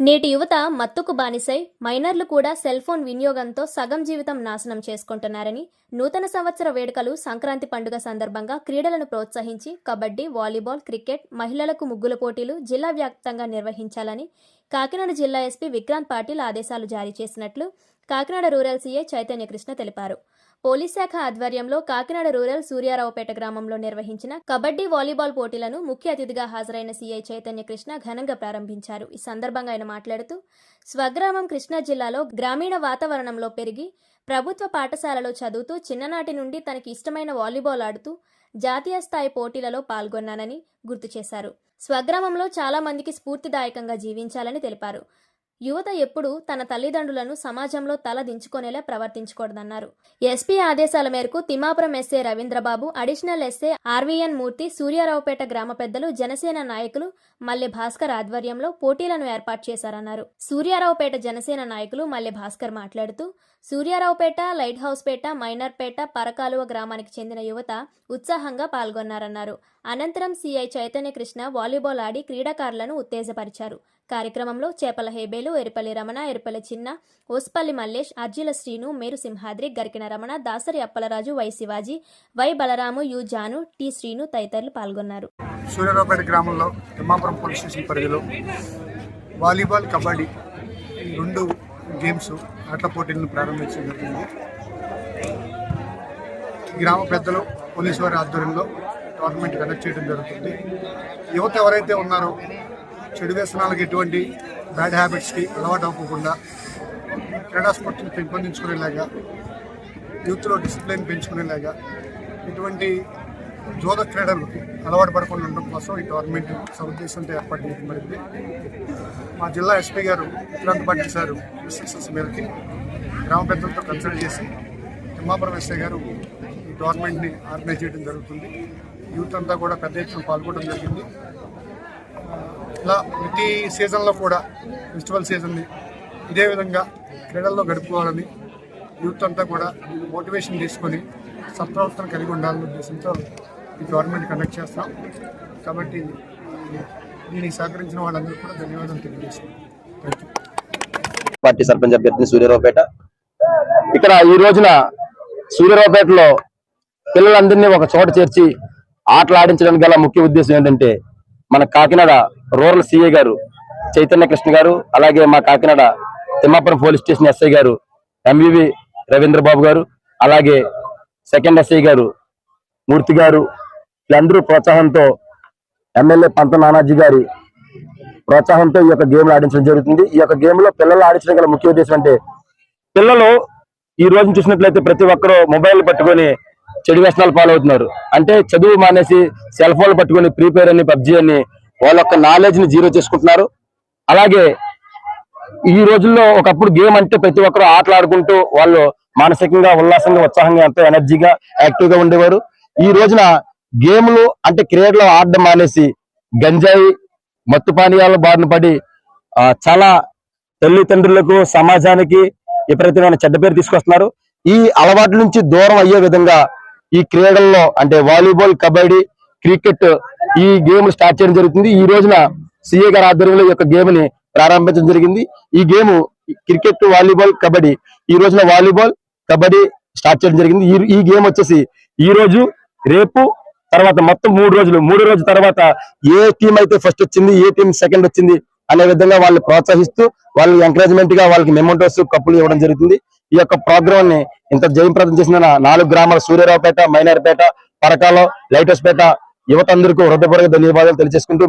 నేటి యువత మత్తుకు బానిసై మైనర్లు కూడా సెల్ ఫోన్ వినియోగంతో సగం జీవితం నాశనం చేసుకుంటున్నారని నూతన సంవత్సర వేడుకలు సంక్రాంతి పండుగ సందర్భంగా క్రీడలను ప్రోత్సహించి కబడ్డీ వాలీబాల్ క్రికెట్ మహిళలకు ముగ్గుల పోటీలు జిల్లా వ్యాప్తంగా నిర్వహించాలని కాకినాడ జిల్లా ఎస్పీ విక్రాంత్ పాటిల్ ఆదేశాలు జారీ చేసినట్లు కాకినాడ రూరల్ సీఏ చైతన్యకృష్ణ తెలిపారు. పోలీస్ శాఖ ఆధ్వర్యంలో కాకినాడ రూరల్ సూర్యారావుపేట గ్రామంలో నిర్వహించిన కబడ్డీ వాలీబాల్ పోటీలను ముఖ్య అతిథిగా హాజరైన సీఐ చైతన్య కృష్ణ ఘనంగా ప్రారంభించారు. ఈ సందర్భంగా ఆయన మాట్లాడుతూ స్వగ్రామం కృష్ణా జిల్లాలో గ్రామీణ వాతావరణంలో పెరిగి ప్రభుత్వ పాఠశాలలో చదువుతూ చిన్ననాటి నుండి తనకి ఇష్టమైన వాలీబాల్ ఆడుతూ జాతీయ స్థాయి పోటీలలో పాల్గొన్నానని గుర్తు చేశారు. స్వగ్రామంలో చాలా మందికి స్ఫూర్తిదాయకంగా జీవించాలని తెలిపారు. యువత ఎప్పుడూ తన తల్లిదండ్రులను సమాజంలో తల దించుకునేలా ప్రవర్తించకూడదన్నారు. ఎస్పీ ఆదేశాల మేరకు Thimmapuram SI Ravindrababu additional SI RVN Murthy Suryaraopeta గ్రామ పెద్దలు జనసేన నాయకులు మల్లె భాస్కర్ ఆధ్వర్యంలో పోటీలను ఏర్పాటు చేశారన్నారు. సూర్యారావుపేట జనసేన నాయకులు మల్లె భాస్కర్ మాట్లాడుతూ సూర్యారావుపేట లైట్ హౌస్పేట మైనర్పేట పరకాలువ గ్రామానికి చెందిన యువత ఉత్సాహంగా పాల్గొన్నారన్నారు. అనంతరం సీఐ చైతన్య కృష్ణ వాలీబాల్ ఆడి క్రీడాకారులను ఉత్తేజపరిచారు. కార్యక్రమంలో చేపల హేబేలు ఎరిపల్లి రమణ ఎరిపల్లి చిన్న Ospalli Mallesh Arjula Srinu Meru Simhadri Garikina Ramana Dasari Appalaraju Y Shivaji Y Balaramu U Janu T Srinu తదితరులు పాల్గొన్నారు. సూర్యారావుపేట గ్రామంలో తిమ్మాపురం పోలీస్ స్టేషన్ పరిధిలో వాలీబాల్ కబడ్డీ రెండు గేమ్స్ ఆటల పోటీలను ప్రారంభించడం జరిగింది. గ్రామ పెద్దలు పోలీసు వారి ఆధ్వర్యంలో టోర్నమెంట్ కండక్ట్ చేయడం జరుగుతుంది. యువత ఎవరైతే ఉన్నారో చెడు వ్యసనాలకు ఎటువంటి బ్యాడ్ హ్యాబిట్స్కి అలవాటు అవ్వకుండా క్రీడా స్ఫూర్తిని పెంపొందించుకునేలాగా యూత్లో డిసిప్లిన్ పెంచుకునేలాగా ఇటువంటి జోద క్రీడలు అలవాటు పడకుండా ఉండడం కోసం ఈ టోర్నమెంట్ సదుద్దేశంతో ఏర్పాటు చేయడం జరిగింది. మా జిల్లా ఎస్పీ గారు విక్రాంత్ పాటిల్ సార్ ఇన్స్ట్రక్షన్స్ మేరకి గ్రామ పెద్దలతో కన్సల్ట్ చేసి తిమ్మాపురం ఎస్ఐ గారు ఈ టోర్నమెంట్ని ఆర్గనైజ్ చేయడం జరుగుతుంది. యూత్ అంతా కూడా పెద్ద ఎత్తున పాల్గొనడం జరిగింది. ఇలా ప్రతి సీజన్లో కూడా ఫెస్టివల్ సీజన్ని ఇదే విధంగా క్రీడల్లో గడుపుకోవాలని యూత్ అంతా కూడా మోటివేషన్ తీసుకొని సత్ప్రవర్తన కలిగి ఉండాలని ఉద్దేశంతో ఈ గవర్నమెంట్ కండక్ట్ చేస్తాం. కాబట్టి దీనికి సహకరించిన వాళ్ళందరూ కూడా ధన్యవాదాలు తెలియజేస్తున్నాం పార్టీ సర్పంచ్ అభ్యర్థిని సూర్యరావుపేట. ఇక్కడ ఈ రోజున సూర్యరావుపేటలో పిల్లలందరినీ ఒక చోట చేర్చి ఆటలు ఆడించడానికి గల ముఖ్య ఉద్దేశం ఏంటంటే మన కాకినాడ రూరల్ సిఐ గారు చైతన్య కృష్ణ గారు అలాగే మా Kakinada Thimmapuram police station SI గారు ఎంవివి రవీంద్రబాబు గారు అలాగే సెకండ్ ఎస్ఐ గారు మూర్తి గారు వీళ్ళందరూ ప్రోత్సాహంతో ఎమ్మెల్యే పంత నానాజీ గారి ప్రోత్సాహంతో ఈ యొక్క గేమ్లు ఆడించడం జరుగుతుంది. ఈ యొక్క గేమ్లో పిల్లలు ఆడించడం గల ముఖ్య ఉద్దేశం అంటే పిల్లలు ఈ రోజు చూసినట్లయితే ప్రతి ఒక్కరూ మొబైల్ పట్టుకొని చెడు వ్యసనాలు పాలవుతున్నారు. అంటే చదువు మానేసి సెల్ ఫోన్లు పట్టుకుని ప్రీపేర్ అని పబ్జి అని వాళ్ళ యొక్క నాలెడ్జ్ని జీరో చేసుకుంటున్నారు. అలాగే ఈ రోజుల్లో ఒకప్పుడు గేమ్ అంటే ప్రతి ఒక్కరు ఆటలు ఆడుకుంటూ వాళ్ళు మానసికంగా ఉల్లాసంగా ఉత్సాహంగా ఎంతో ఎనర్జీగా యాక్టివ్గా ఉండేవారు. ఈ రోజున గేమ్లు అంటే క్రీడలు ఆడడం మానేసి గంజాయి మత్తు పానీయాల బారిన పడి చాలా తల్లిదండ్రులకు సమాజానికి విపరీతమైన చెడ్డ పేరు తీసుకొస్తున్నారు. ఈ అలవాట్ల నుంచి దూరం అయ్యే విధంగా ఈ క్రీడల్లో అంటే వాలీబాల్ కబడ్డీ క్రికెట్ ఈ గేమ్ స్టార్ట్ చేయడం జరుగుతుంది. ఈ రోజున సిఏ గారి ఆధ్వర్యంలో ఈ యొక్క గేమ్ని ప్రారంభించడం జరిగింది. ఈ గేమ్ క్రికెట్ వాలీబాల్ కబడ్డీ ఈ రోజున వాలీబాల్ కబడ్డీ స్టార్ట్ చేయడం జరిగింది. ఈ గేమ్ వచ్చేసి ఈ రోజు రేపు తర్వాత మొత్తం మూడు రోజులు. మూడు రోజుల తర్వాత ఏ టీం అయితే ఫస్ట్ వచ్చింది ఏ టీం సెకండ్ వచ్చింది అనే విధంగా వాళ్ళు ప్రోత్సహిస్తూ వాళ్ళు ఎంకరేజ్మెంట్గా వాళ్ళకి మెమోటోస్ కప్పులు ఇవ్వడం జరుగుతుంది. ఈ యొక్క ప్రోగ్రామ్ని ఇంత జయప్రదం చేసిన నాలుగు గ్రామాల సూర్యరావుపేట మైనార్పేట పరకాల లైటోస్పేట యువత అందరికీ హృదయపూర్వక ధన్యవాదాలు తెలియజేసుకుంటూ